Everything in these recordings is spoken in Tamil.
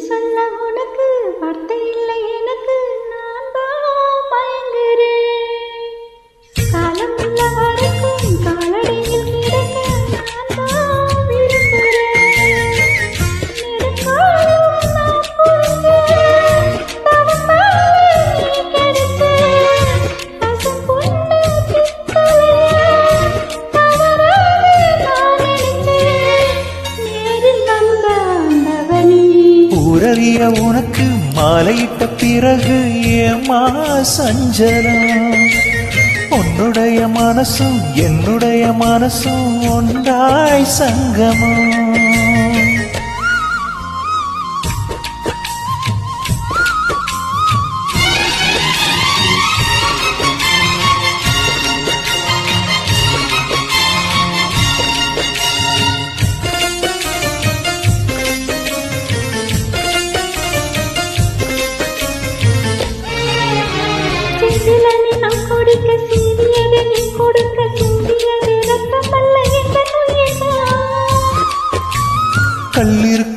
சொல்ல உனக்கு வார்த்தை இல்லையே. ஊரறிய உனக்கு மாலையிட்ட பிறகு ஏமா சஞ்சலம். உன்னுடைய மனசும் என்னுடைய மனசும் ஒன்றாய் சங்கமம்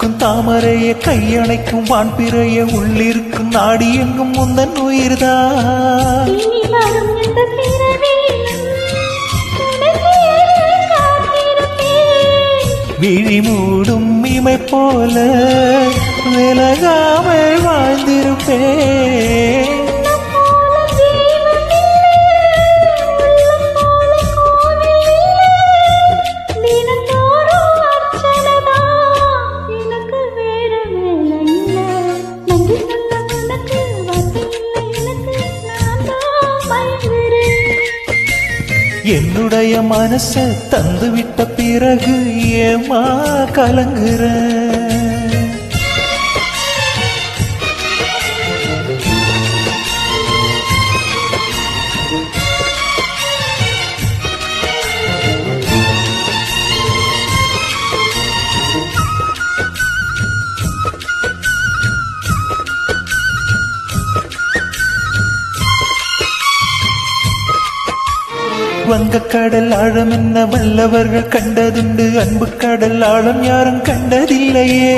கல்லிருக்கும் தாமரைய கையணைக்கும் வான்பிறைய உள்ளிருக்கும் நாடி எங்கும் முந்தன் உயிர்தான். விழி மூடும் இமை போல விலகாமல் வாழ்ந்திருப்பேன் என்னுடைய மனச தந்துவிட்ட பிறகு ஏமா கலங்குற? வங்கக்கடல் ஆழம் என்ன வல்லவர்கள் கண்டதுண்டு? அன்பு கடல் ஆழம் யாரும் கண்டதில்லையே.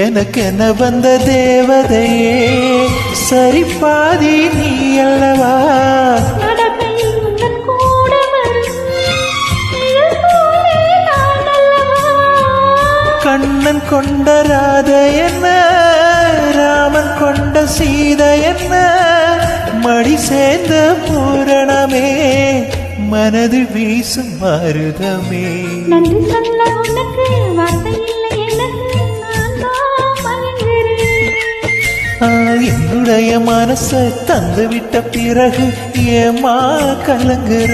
எனக்கென வந்த தேவதையே சரி பாதி நீ அல்லவா? கண்ணன் கொண்ட ராத என்ன? ராமன் கொண்ட சீத என்ன? மடி சேர்ந்த பூரணமே மனது வீசும் மருதமே நன்றி சொல்ல உனக்கு வார்த்தை இல்லை எனக்கு என்னுடைய மனச தந்து விட்ட பிறகு ஏமா கலங்குற?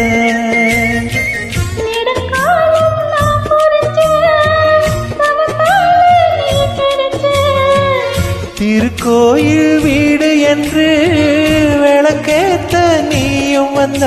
திருக்கோயில் வீடு என்று விளக்கேத்த நீயும் வந்த